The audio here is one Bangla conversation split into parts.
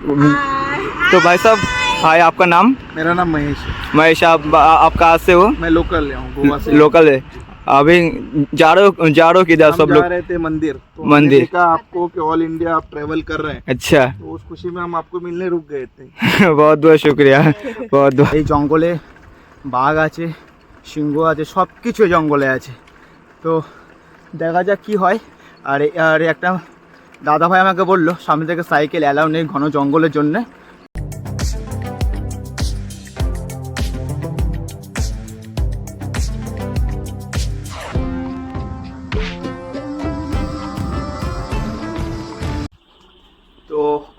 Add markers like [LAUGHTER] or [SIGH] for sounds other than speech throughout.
तो भाई साहब हाय आपका नाम मेरा नाम महेश है महेश आप आप कहाँ से हो मैं लोकल हूँ गोवा से लोकल है अभी जा रहे हो जा रहे हो किधर हम सब जा लोग रहे थे मंदिर तो मंदिर। मैंने देखा आपको कि ऑल इंडिया आप ट्रेवल कर रहे हैं अच्छा तो उस खुशी में हम आपको मिलने रुक गए थे [LAUGHS] बहुत बहुत शुक्रिया बहुत बहुत এই জঙ্গলে বাঘ আছে সিংহ আছে সব কিছু জঙ্গলে আছে তো দেখা যাক কি হয় আর এ- আর একটা দাদা ভাই আমাকে বলল সামনে থেকে সাইকেল অ্যালাউ নেই ঘন জঙ্গলের জন্যে।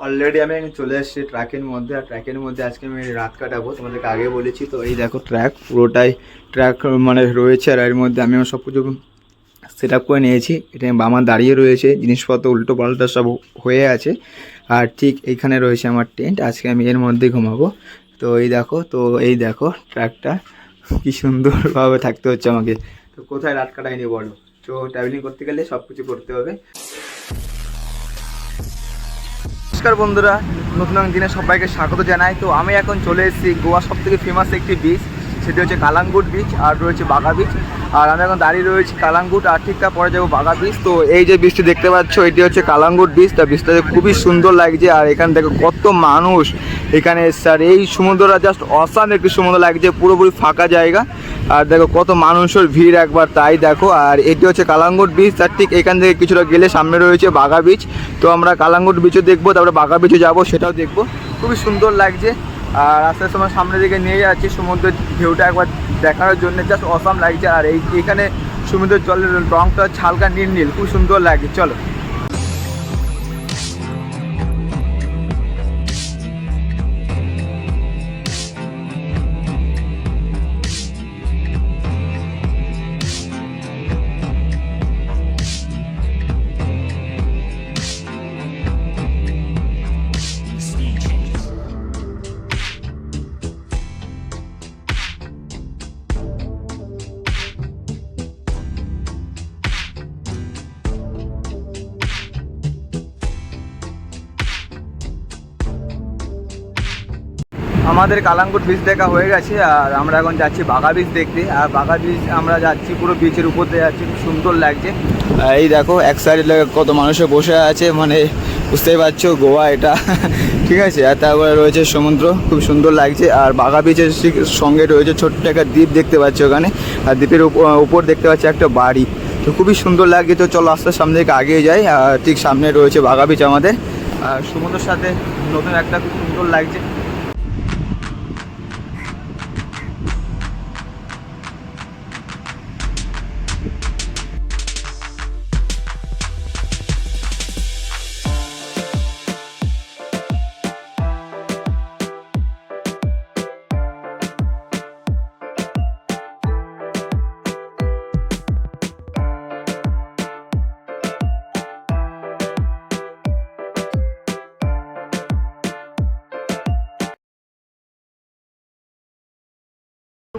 অলরেডি আমি চলে এসেছি ট্র্যাকের মধ্যে, আর ট্র্যাকের মধ্যে আজকে আমি রাত কাটাবো। তোমাদেরকে আগে বলেছি, তো এই দেখো ট্র্যাক, পুরোটাই ট্র্যাক মানে রয়েছে, আর এর মধ্যে আমি আমার সব কিছু সেট করে নিয়েছি। এটা আমার দাঁড়িয়ে রয়েছে, জিনিসপত্র, উল্টো পাল্টা সব হয়ে আছে। আর ঠিক এইখানে রয়েছে আমার টেন্ট আজকে আমি এর মধ্যেই ঘুমাবো। তো এই দেখো, তো এই দেখো ট্র্যাকটা কি সুন্দরভাবে থাকতে হচ্ছে আমাকে। তো কোথায় রাত কাটাইনি বলো? তো ট্রাভেলিং করতে গেলে সব কিছু করতে হবে। নমস্কার বন্ধুরা, নতুন দিনে সবাইকে স্বাগত জানাই। তো আমি এখন চলে এসেছি গোয়া সব থেকে ফেমাস একটি বিচ সেটি হচ্ছে কালাঙ্গুট বিচ আর রয়েছে বাঘা বিচ আর আমি এখন দাঁড়িয়ে রয়েছি কালাঙ্গুট, আর ঠিক পরে যাব বাঘা বিচ তো এই যে বীজটি দেখতে পাচ্ছ, এটি হচ্ছে কালাঙ্গুট বিচ তা বীজটা খুবই সুন্দর লাগছে, আর এখানে দেখো কত মানুষ এখানে এসছে। আর এই সমুদ্রটা জাস্ট অসাম একটি সমুদ্র লাগছে, পুরোপুরি ফাঁকা জায়গা। আর দেখো কত মানুষের ভিড় একবার, তাই দেখো। আর এটি হচ্ছে কালাঙ্গুট বিচ তার ঠিক এখান থেকে কিছুটা গেলে সামনে রয়েছে বাঘা বিচ তো আমরা কালাঙ্গুট বিচও দেখব, তারপরে বাঘা বিচও যাব, সেটাও দেখব। খুবই সুন্দর লাগছে। আর আস্তে সময় সামনের দিকে নিয়ে যাচ্ছি, সমুদ্রের ঢেউটা একবার দেখানোর জন্য জাস্ট অসাম লাগছে। আর এই এখানে সমুদ্রের জলের রংটা ছালকা হালকা নীল নীল, খুব সুন্দর লাগে চলো। আমাদের কালাঙ্গুট বিচ দেখা হয়ে গেছে, আর আমরা এখন যাচ্ছি বাঘা বিচ দেখতে। আর বাঘা বিচ আমরা যাচ্ছি পুরো বিচের উপর দিয়ে যাচ্ছি, খুব সুন্দর লাগছে। এই দেখো, এক সাইডে কত মানুষে বসে আছে মানে বুঝতেই পারছ গোয়া এটা। [LAUGHS] ঠিক আছে, আর তারপরে রয়েছে সমুদ্র, খুব সুন্দর লাগছে। আর বাঘা বিচের সঙ্গে রয়েছে ছোট্ট একটা দ্বীপ দেখতে পাচ্ছি ওখানে। আর দ্বীপের উপ- উপর দেখতে পাচ্ছি একটা বাড়ি। তো খুবই সুন্দর লাগছে, তো চলো আস্তে সামনে দিকে আগিয়ে যাই। আর ঠিক সামনে রয়েছে বাঘা বিচ আমাদের। আর সমুদ্রের সাথে নতুন একটা খুব সুন্দর লাগছে।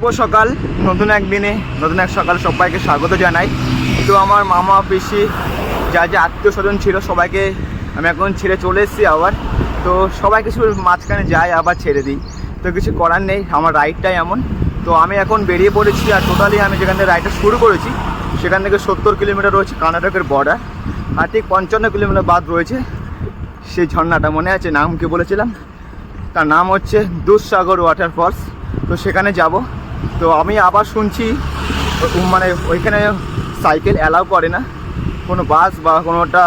শুভ সকাল। নতুন এক দিনে, নতুন এক সকাল সবাইকে স্বাগত জানাই। তো আমার মামা, পিসি, যা যা আত্মীয় স্বজন ছিল, সবাইকে আমি এখন ছেড়ে চলে এসেছি আবার। তো সবাই কিছু মাঝখানে যাই আবার ছেড়ে দিই। তো কিছু করার নেই, আমার রাইডটাই এমন। তো আমি এখন বেরিয়ে পড়েছি আর টোটালি আমি যেখান থেকে রাইডটা শুরু করেছি, সেখান থেকে সত্তর কিলোমিটার রয়েছে কর্ণাটকের বর্ডার আর ঠিক পঞ্চান্ন কিলোমিটার বাদ রয়েছে সেই ঝর্ণাটা, মনে আছে? নাম কি বলেছিলাম? তার নাম হচ্ছে দুধসাগর ওয়াটারফলস তো সেখানে যাব। তো আমি আবার শুনছি মানে ওইখানে সাইকেল অ্যালাউ করে না। কোনো বাস বা কোনোটা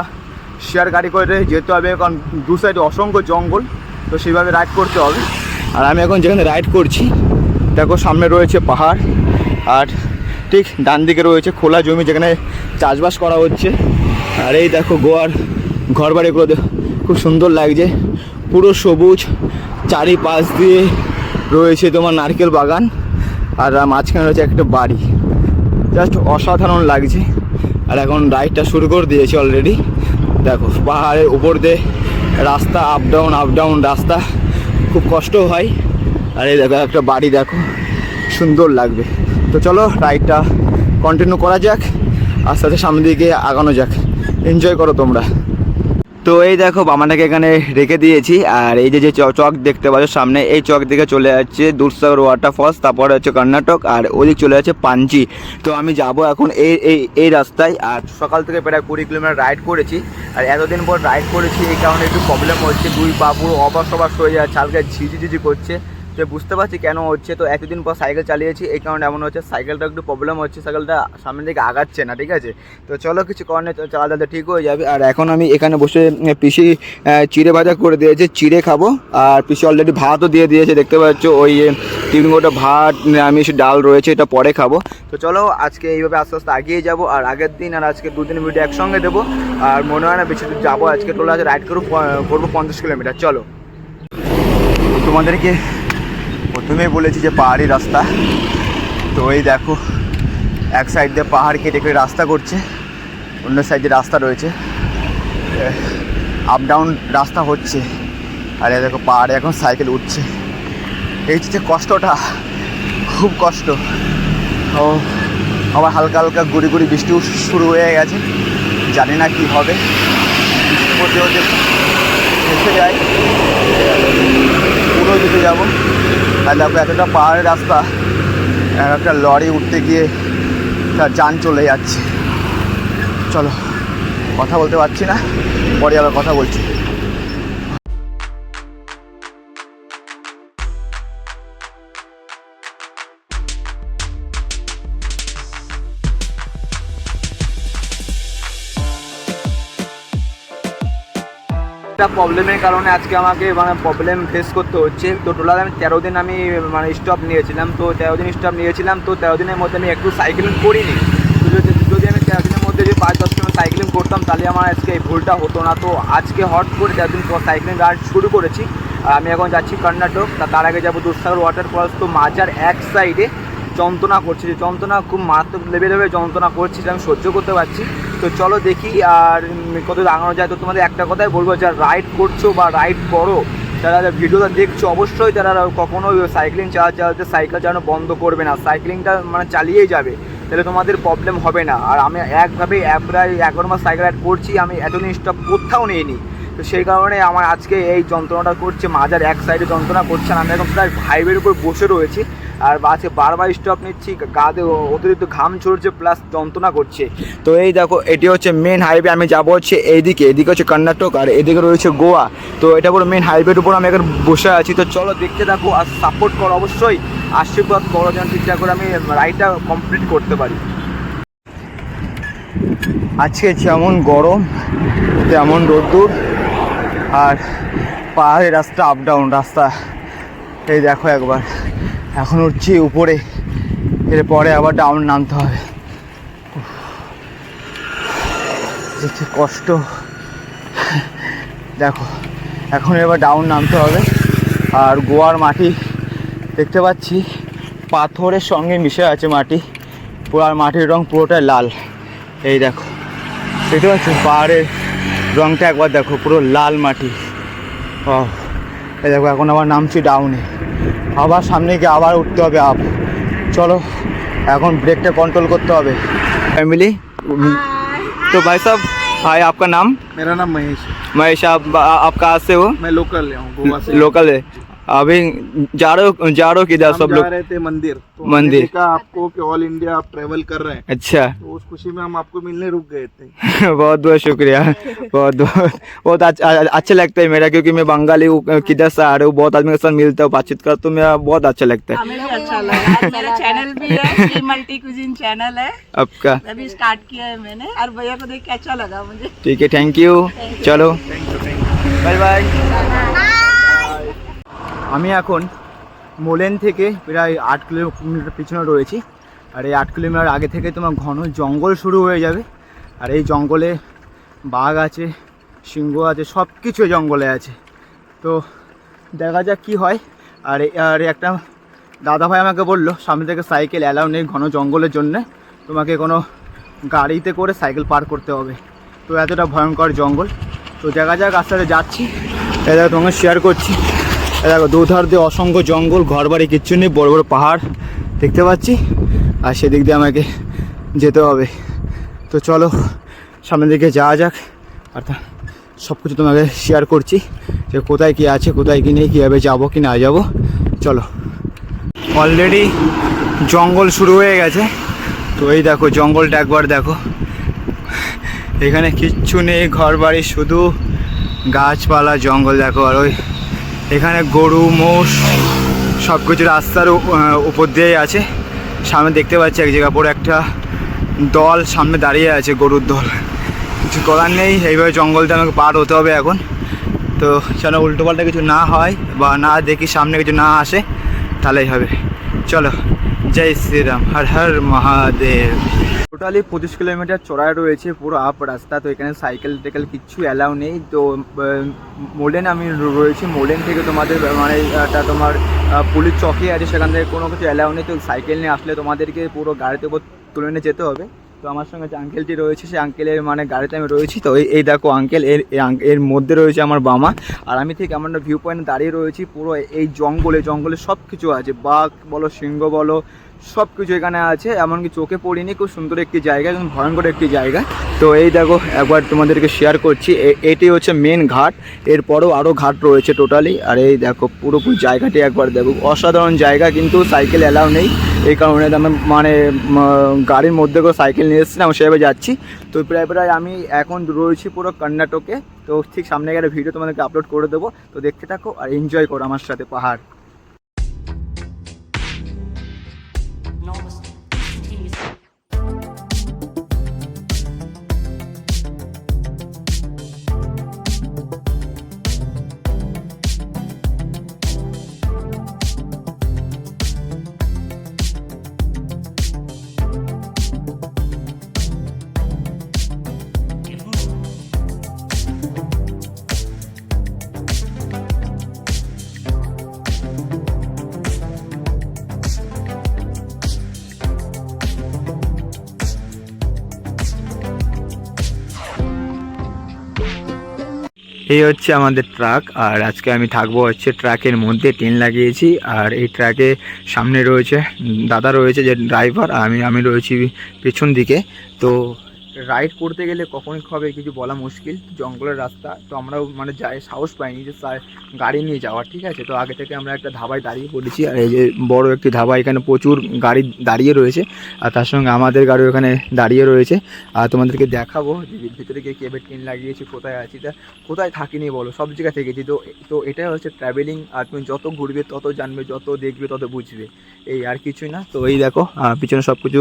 শেয়ার গাড়ি করে যেতে হবে, কারণ দু সাইডে অসংখ্য জঙ্গল, তো সেইভাবে রাইড করতে হবে। আর আমি এখন যেখানে রাইড করছি, দেখো সামনে রয়েছে পাহাড়, আর ঠিক ডান দিকে রয়েছে খোলা জমি যেখানে চাষবাস করা হচ্ছে। আর এই দেখো গোয়ার ঘর বাড়িগুলো খুব সুন্দর লাগছে। পুরো সবুজ, চারিপাশ দিয়ে রয়েছে তোমার নারকেল বাগান। আর মাঝখানে রয়েছে একটা বাড়ি। জাস্ট অসাধারণ লাগছে। আর এখন রাইডটা শুরু করে দিয়েছি অলরেডি দেখো, পাহাড়ের উপর দিয়ে রাস্তা আপ ডাউন আপ ডাউন রাস্তা। খুব কষ্ট হয়। আর এই দেখো, একটা বাড়ি দেখো। সুন্দর লাগবে। তো চলো, রাইডটা কন্টিনিউ করা যাক। আস্তে আস্তে সামনের দিকে আগানো যাক। এনজয় করো তোমরা। তো এই দেখো বামাটাকে এখানে রেখে দিয়েছি, আর এই যে যে চক দেখতে পাচ্ছ সামনে, এই চক দিকে চলে যাচ্ছে দুধসাগর ওয়াটারফলস তারপরে হচ্ছে কর্ণাটক, আর ওদিক চলে যাচ্ছে পাঞ্জি তো আমি যাব এখন এই এই এই রাস্তায়, আর সকাল থেকে প্রায় কুড়ি কিলোমিটার রাইড করেছি, আর এতদিন পর রাইড করেছি, এই কারণে একটু প্রবলেম হচ্ছে। দুই পা পুরো অবাস অবাস হয়ে যাচ্ছে, হালকা ঝিঝি ঝিঝি করছে। তো বুঝতে পারছি কেন হচ্ছে, তো এতদিন পর সাইকেল চালিয়েছি, এই কারণে এমন হচ্ছে সাইকেলটা একটু প্রবলেম হচ্ছে সাইকেলটা সামনের দিকে আগাচ্ছে না, ঠিক আছে? তো চলো কিছু কারণে চালাতে ঠিক হয়ে যাবে। আর এখন আমি এখানে বসে পিসি চিড়ে ভাজা করে দিয়েছে, চিড়ে খাব। আর পিসি অলরেডি ভাতও দিয়ে দিয়েছে, দেখতে পাচ্ছ, ওই তিন গোটা ভাত, নিরামিষ ডাল রয়েছে, এটা পরে খাব। তো চলো, আজকে এইভাবে আস্তে আস্তে এগিয়ে যাব, আর আগের দিন আর আজকে দুদিন ভিডিও একসঙ্গে দেবো। আর মনে হয় না, বেশি যাব, আজকে টোলা আছে রাইড করব করব পঞ্চাশ কিলোমিটার চলো। তোমাদেরকে প্রথমেই বলেছি যে পাহাড়ি রাস্তা। তো এই দেখো, এক সাইড দিয়ে পাহাড় কেটে কেটে রাস্তা করছে, অন্য সাইডে রাস্তা রয়েছে। আপ ডাউন রাস্তা হচ্ছে। আর এই দেখো, পাহাড়ে এখন সাইকেল উঠছে। এই যে কষ্টটা, খুব কষ্ট। ও, আবার হালকা হালকা গুড়ি গুড়ি বৃষ্টিও শুরু হয়ে গেছে। জানি না কি হবে। বৃষ্টি হতে হতে যায় পুরো দিকে যাব আর দেখো এতটা পাহাড়ের রাস্তা। এক একটা লরি উঠতে গিয়ে তার যান চলে যাচ্ছে। চলো, কথা বলতে পারছি না, পরে আবার কথা বলছি। একটা প্রবলেমের কারণে আজকে আমাকে মানে প্রবলেম ফেস করতে হচ্ছে। তো টোটাল আমি তেরো দিন আমি মানে স্টপ নিয়েছিলাম। তো তেরো দিন স্টপ নিয়েছিলাম। তো তেরো দিনের মধ্যে আমি একটু সাইকেলিং করিনি। যদি যদি আমি তেরো দিনের মধ্যে যদি পাঁচ, দশ কিলোমিটার সাইকেলিং করতাম, তাহলে আমার আজকে এই ভুলটা হতো না। তো আজকে হট করে তেরো দিন পর সাইকেলিং রাইড শুরু করেছি। আর আমি এখন যাচ্ছি কর্ণাটক। তার আগে যাব দুধসাগর ওয়াটারফলস তো মাজার এক সাইডে যন্ত্রণা করছে। যে যন্ত্রণা খুব মারাত্মক লেভেলে যন্ত্রণা করছে আমি সহ্য করতে পারছি। তো চলো দেখি, আর কত আগানো যায়। তো তোমাদের একটা কথাই বলব, যারা রাইড করছ বা রাইড করো, যারা যারা ভিডিওটা দেখছ, অবশ্যই তারা কখনো সাইক্লিং চালাতে চালাতে সাইকেল চালানো বন্ধ করবে না। সাইক্লিংটা মানে চালিয়েই যাবে, তাহলে তোমাদের প্রবলেম হবে না। আর আমি একভাবে প্রায় এগারো মাস সাইকেল রাইড করছি, আমি এতদিন স্টপ কোথাও নিইনি। তো সেই কারণে আমার আজকে এই যন্ত্রণাটা করছে মাজার এক সাইডে যন্ত্রণা করছে আমি এখন প্রায় ভাইবের উপর বসে রয়েছি। আর আজকে বারবার স্টপ নিচ্ছি গাতে অতিরিক্ত ঘাম ছড়ছে প্লাস যন্ত্রণা করছে। তো এই দেখো, এটি হচ্ছে মেন হাইওয়ে আমি যাব হচ্ছে এইদিকে, এদিকে হচ্ছে কর্ণাটক আর এদিকে রয়েছে গোয়া। তো এটা পুরো মেন হাইওয়ের উপর আমি এখন বসে আছি। তো চলো দেখতে থাকো আর সাপোর্ট করো অবশ্যই। আশীর্বাদ করো যেন ঠিকঠাক করে আমি রাইডটা কমপ্লিট করতে পারি। আজকে যেমন গরম, তেমন রোদ্দুর আর পাহাড়ের রাস্তা আপ ডাউন রাস্তা। এই দেখো একবার। এখন উঠছি উপরে এরপরে আবার ডাউন নামতে হবে। যে কি কষ্ট। দেখো, এখন এবার ডাউন নামতে হবে। আর গোয়ার মাটি দেখতে পাচ্ছি, পাথরের সঙ্গে মিশে আছে মাটি। পুরো আর মাটির রং পুরোটাই লাল। এই দেখো, দেখতে পাচ্ছ? পাহাড়ের রংটা একবার দেখো, পুরো লাল মাটি। ও এই দেখো, এখন আবার নামছি ডাউনে আবার সামনে গিয়ে আবার উঠতে হবে আপ চলো এখন ব্রেকটা কন্ট্রোল করতে হবে फैमिली तो भाई साहब हाय आपका नाम मेरा नाम महेश है महेश आप आप कहाँ से हो मैं लोकल हूँ गोवा से लोकल है अभी जा रहे जा रहे किधर सब लोग? रहे थे मंदिर। तो मंदिर। का आपको कि ऑल इंडिया आप ट्रेवल कर रहे हैं। अच्छा। तो उस खुशी में हम आपको मिलने रुक गए थे। [LAUGHS] बहुत बहुत शुक्रिया। बहुत बहुत बहुत अच्छा लगता है मेरा क्योंकि मैं बंगाली हूँ किधर से आ रहे हूँ बहुत आदमी के साथ मिलता हूँ बातचीत करता तो मेरा बहुत अच्छा लगता है। अच्छा मेरा चैनल भी है मल्टी कुजिन चैनल है। आपका अभी स्टार्ट किया है मैंने और भैया को देख के अच्छा लगा मुझे। ठीक है थैंक यू चलो। बाय बाय আমি এখন মোলেন থেকে প্রায় আট কিলোমিটার পিছনে রয়েছি। আর এই আট কিলোমিটার আগে থেকে তোমার ঘন জঙ্গল শুরু হয়ে যাবে। আর এই জঙ্গলে বাঘ আছে, সিংহ আছে সব কিছু জঙ্গলে আছে। তো দেখা যাক কি হয়। আর আর একটা দাদা ভাই আমাকে বলল, সামনে থেকে সাইকেল অ্যালাউ নেই ঘন জঙ্গলের জন্যে। তোমাকে কোনো গাড়িতে করে সাইকেল পার করতে হবে। তো এতটা ভয়ঙ্কর জঙ্গল। তো দেখা যাক আস্তে আস্তে যাচ্ছি। এ দেখো তোমাকে শেয়ার করছি। দেখো, দুধার দিয়ে অসংখ্য জঙ্গল ঘর বাড়ি কিচ্ছু নেই, বড় বড় পাহাড় দেখতে পাচ্ছি। আর সেদিক দিয়ে আমাকে যেতে হবে। তো চলো, সামনের দিকে যাওয়া যাক। আর সব কিছু তোমাকে শেয়ার করছি যে কোথায় কী আছে, কোথায় কী নেই, কীভাবে যাব, কি না যাব। চলো। অলরেডি জঙ্গল শুরু হয়ে গেছে। তো এই দেখো, জঙ্গলটা একবার দেখো। এখানে কিচ্ছু নেই ঘর বাড়ি শুধু গাছপালা, জঙ্গল দেখো। আর ওই এখানে গরু, মোষ সব কিছু রাস্তার উপর দিয়েই আছে। সামনে দেখতে পাচ্ছি এক জায়গা পরে একটা দল সামনে দাঁড়িয়ে আছে গরুর দল। কিছু করার নেই, এইভাবে জঙ্গলটা আমাকে পার হতে হবে এখন। তো যেন উল্টোপাল্টা কিছু না হয় বা না দেখি সামনে কিছু না আসে, তাহলেই হবে। চলো। জয় শ্রীরাম, হর হর মহাদেব। টোটালি পঁচিশ কিলোমিটার চড়াই রয়েছে, পুরো আপ রাস্তা, তো এখানে সাইকেল টেকেল কিচ্ছু অ্যালাউ নেই। তো মোডেন আমি রয়েছি মোডেন থেকে তোমাদের মানে একটা তোমার পুলিশ চকি আছে, সেখান থেকে কোনো কিছু অ্যালাউ নেই। তো সাইকেল নিয়ে আসলে তোমাদেরকে পুরো গাড়িতে উপর তুলে নিয়ে যেতে হবে। তো আমার সঙ্গে যে আঙ্কেলটি রয়েছে সেই আঙ্কেলের মানে গাড়িতে আমি রয়েছি। তো এই- দেখো আঙ্কেল এর এর মধ্যে রয়েছে আমার বামা আর আমি ঠিক আমার ভিউ পয়েন্টে দাঁড়িয়ে রয়েছি, পুরো এই জঙ্গলে জঙ্গলে সব কিছু আছে। বাঘ বলো, সিংহ বলো সব কিছু এখানে আছে, এমনকি চোখে পড়িনি, খুব সুন্দর একটি জায়গা এবং ভয়ঙ্কর একটি জায়গা। তো এই দেখো, একবার তোমাদেরকে শেয়ার করছি এটি হচ্ছে মেন ঘাট, এরপরেও আরও ঘাট রয়েছে টোটালি আর এই দেখো, পুরোপুরি জায়গাটি একবার দেখো। অসাধারণ জায়গা, কিন্তু সাইকেল অ্যালাউ নেই, এই কারণে আমি মানে গাড়ির মধ্যে করে সাইকেল নিয়ে এসেছিলাম সেভাবে যাচ্ছি। তো প্রায় প্রায় আমি এখন রয়েছি পুরো কর্ণাটকে, তো ঠিক সামনে গেলে ভিডিও তোমাদেরকে আপলোড করে দেবো, তো দেখতে থাকো আর এনজয় করো আমার সাথে পাহাড়। এই হচ্ছে আমাদের ট্রাক, আর আজকে আমি থাকব হচ্ছে ট্রাকের মধ্যে টেন লাগিয়েছি, আর এই ট্রাকে সামনে রয়েছে, দাদা রয়েছে যে ড্রাইভার আমি আমি রয়েছি পেছন দিকে। তো রাইড করতে গেলে কখন হবে কিছু বলা মুশকিল। জঙ্গলের রাস্তা তো আমরাও মানে যাই সাহস পাইনি যে গাড়ি নিয়ে যাওয়ার ঠিক আছে? তো আগে থেকে আমরা একটা ধাবায় দাঁড়িয়ে পড়েছি আর এই যে বড় একটি ধাবা এখানে প্রচুর গাড়ি দাঁড়িয়ে রয়েছে। আর তার সঙ্গে আমাদের গাড়িও এখানে দাঁড়িয়ে রয়েছে। আর তোমাদেরকে দেখাবো যে ভিতরে গিয়ে কেবে ট্রেন লাগিয়েছি কোথায় আছি তা কোথায় থাকিনি বলো সব জায়গা থেকেছি তো তো এটাই হচ্ছে ট্রাভেলিং আর তুমি যত ঘুরবে তত জানবে যত দেখবে তত বুঝবে। এই আর কিছুই না। তো এই দেখো পিছনে সব কিছু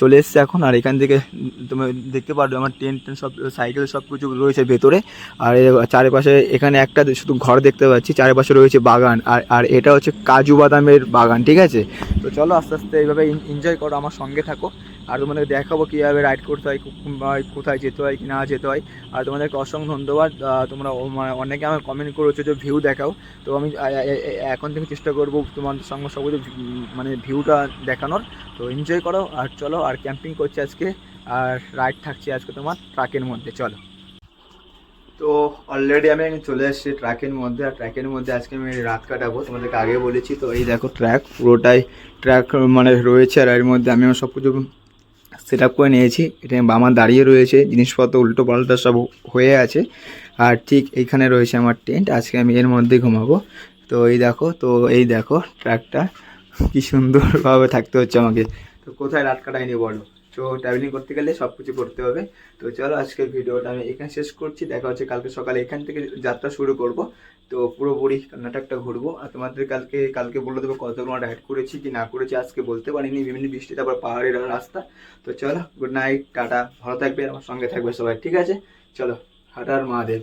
চলে এসছে এখন। আর এখান থেকে উম, তুমি দেখতে পারবে, আমার টেন্ট টেন্ট সব, সাইকেল সব কিছু রয়েছে ভেতরে। আর চারিপাশে এখানে একটা শুধু ঘর দেখতে পাচ্ছি, চারিপাশে রয়েছে বাগান। আর আর এটা হচ্ছে কাজু বাদামের বাগান, ঠিক আছে? তো চলো আস্তে আস্তে এইভাবে এনজয় করো, আমার সঙ্গে থাকো। আর তোমাদের দেখাবো কীভাবে রাইড করতে হয় কোথায় যেতে হয় কি না যেতে হয়। আর তোমাদেরকে অসংখ্য ধন্যবাদ। তোমরা মানে অনেকে আমার কমেন্ট করেছ যে ভিউ দেখাও। তো আমি এখন থেকে চেষ্টা করব তোমাদের সঙ্গে সব কিছু মানে ভিউটা দেখানোর। তো এনজয় করো, আর চলো, আর ক্যাম্পিং করছি আজকে। আর রাইড থাকছি আজকে তোমার ট্রাকের মধ্যে, চলো। তো অলরেডি আমি চলে এসেছি ট্র্যাকের মধ্যে, আর ট্র্যাকের মধ্যে আজকে আমি রাত কাটাবো। তোমাদেরকে আগে বলেছি, তো এই দেখো ট্র্যাক পুরোটাই ট্র্যাক মানে রয়েছে, আর এর মধ্যে আমি সব কিছু সেট আপ করে নিয়েছি। এটা আমার দাঁড়িয়ে রয়েছে, জিনিসপত্র উল্টো পাল্টা সব হয়ে আছে। আর ঠিক এইখানে রয়েছে আমার টেন্ট আজকে আমি এর মধ্যে ঘুমাবো। তো এই দেখো, তো এই দেখো ট্র্যাকটা কি সুন্দরভাবে থাকতে হচ্ছে আমাকে। তো কোথায় রাত কাটাইনি বলো? তো ট্রাভেলিং করতে গেলে সব কিছু করতে হবে। তো চলো আজকের ভিডিওটা আমি এখানে শেষ করছি। দেখা হচ্ছে কালকে সকালে এখান থেকে যাত্রা শুরু করব। তো পুরোপুরি কর্ণাটকটা ঘুরবো। আর তোমাদের কালকে কালকে বলে দেবো কতগুলো রাইড করেছি, কি না করেছি, আজকে বলতে পারিনি। বিভিন্ন বৃষ্টি, তারপর পাহাড়ের রাস্তা। তো চলো গুড নাইট টাটা। ভালো থাকবে, আমার সঙ্গে থাকবে সবাই, ঠিক আছে? চলো হাটার মহাদেব।